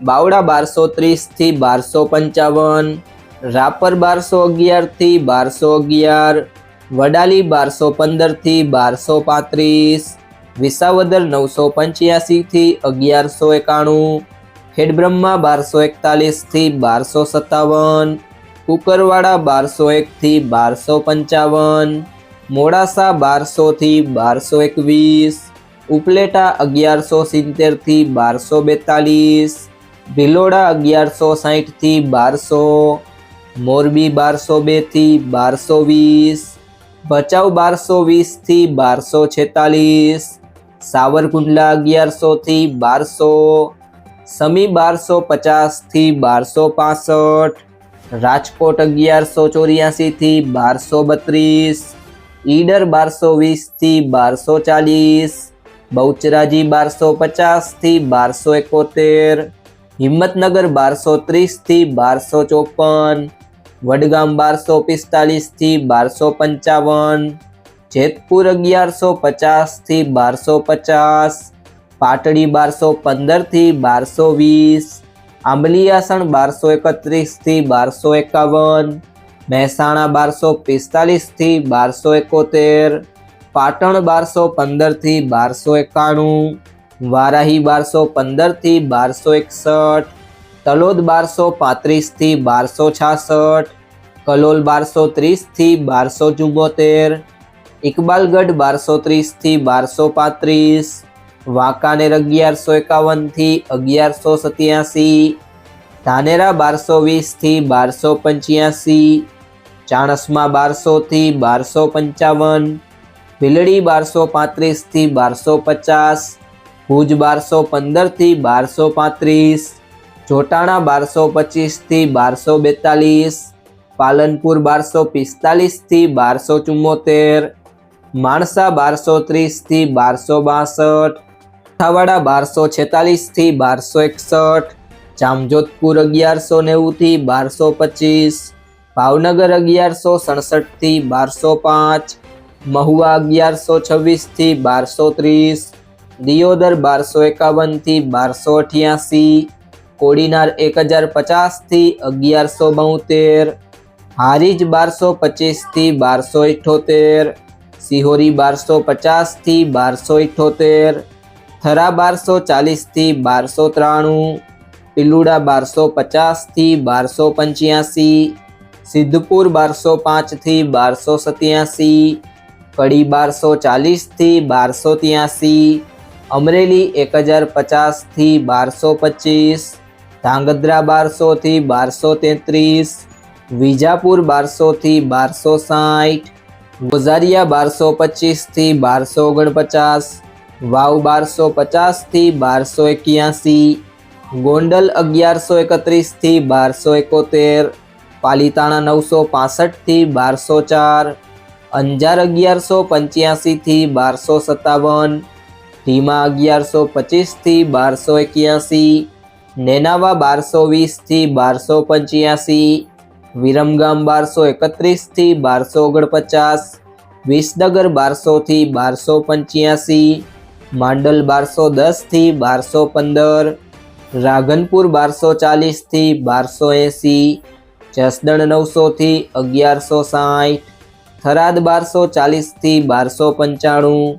બાવડા બારસો ત્રીસથી બારસો પંચાવન, રાપર બારસો અગિયારથી બારસો અગિયાર, વડાલી બારસો પંદરથી બારસો પાંત્રીસ, વિસાવદર નવસો પંચ્યાસીથી અગિયારસો એકાણું, ખેડબ્રહ્મા બારસો એકતાલીસથી બારસો સત્તાવન, કુકરવાડા બારસો એકથી બારસો પંચાવન, મોડાસા બારસોથી બારસો એકવીસ, ઉપલેટા અગિયારસો સિત્તેરથી બારસો બેતાલીસ ભિલોડા અગિયારસો સાહીઠથી બારસો, મોરબી બારસો બેથી બારસો વીસ, ભચાઉ બારસો વીસથી બારસો છેતાલીસ, સાવરકુંડલા અગિયારસોથી બારસો, સમી બારસો પચાસથી બારસો પાસઠ, રાજકોટ અગિયારસો ચોર્યાસીથી બારસો બત્રીસ, ઈડર બારસો વીસથી બારસો ચાલીસ, બહુચરાજી બારસો પચાસથી બારસો એકોતેર હિંમતનગર બારસો ત્રીસથી બારસો ચોપન, વડગામ બારસો પિસ્તાલીસથી બારસો પંચાવન, જેતપુર અગિયારસો પચાસથી બારસો પચાસ, પાટડી બારસો પંદરથી બારસો વીસ આંબલિયાસણ બારસો એકત્રીસથી બારસો એકાવન, મહેસાણા બારસો પિસ્તાલીસથી બારસો એકોતેર, પાટણ બારસો પંદરથી બારસો એકાણું વારાહી બારસો પંદરથી બારસો એકસઠ, તલોદ બારસો પાંત્રીસથી બારસો છાસઠ, કલોલ બારસો ત્રીસથી બારસો ચુંમોતેર, ઇકબાલગઢ બારસો ત્રીસથી બારસો પાંત્રીસ, વાંકાનેર અગિયારસો એકાવનથી અગિયારસો સત્યાસી, ધાનેરા બારસો વીસથી બારસો પંચ્યાસી, ચાણસમાં બારસોથી બારસો પંચાવન, ભીલડી બારસો પાંત્રીસથી બારસો પચાસ ભુજ બારસો પંદરથી બારસો પાંત્રીસ, જોટાણા બારસો પચીસથી બારસો બેતાલીસ, પાલનપુર બારસો પિસ્તાલીસથી બારસો ચુમ્મોતેર, માણસા બારસો ત્રીસથી બારસો બાસઠ થાવાડા બારસો છેતાલીસથી બારસો એકસઠ, જામજોધપુર અગિયારસો નેવુંથી બારસો પચીસ, ભાવનગર અગિયારસો સડસઠથી બારસો પાંચ, મહુવા અગિયારસો છવ્વીસથી બારસો ત્રીસ દિયોદર બારસો એકાવનથી બારસો અઠ્યાસી, કોડીનાર એક હજાર પચાસથી અગિયારસો બોતેર, હારીજ બારસો પચીસથી બારસો ઇઠોતેર, સિહોરી બારસો પચાસથી બારસો ઇઠોતેર, થરા બારસો ચાલીસથી બારસો ત્રાણું, પિલુડા બારસો પચાસથી બારસો પંચ્યાસી, સિદ્ધપુર બારસો પાંચથી બારસો સત્યાસી, કડી બારસો ચાલીસથી બારસો ત્યાસી અમરેલી એક હજાર પચાસથી બારસો પચીસ, ધાંગધ્રા બારસોથી બારસો તેત્રીસ, વિજાપુર બારસોથી બારસો સાઠ, ગોઝારિયા બારસો પચીસથી બારસો ઓગણપચાસ, વાવ બારસો પચાસથી બારસો એક્યાસી, ગોંડલ અગિયારસો એકત્રીસથી બારસો એકોતેર, પાલીતાણા નવસો પાસઠથી બારસો ચાર, અંજાર અગિયારસો પંચ્યાસીથી બારસો સત્તાવન ધીમા અગિયારસો પચીસથી બારસો એક્યાસી, નેનાવા બારસો વીસથી બારસો પંચ્યાસી, વિરમગામ બારસો એકત્રીસથી બારસો ઓગણપચાસ, વિસનગર બારસોથી બારસો પંચ્યાસી, માંડલ બારસો દસથી બારસો પંદર રાધનપુર બારસો ચાલીસથી બારસો એંસી, જસદણ નવસોથી અગિયારસો સાઠ, થરાદ બારસો ચાલીસથી બારસો પંચાણું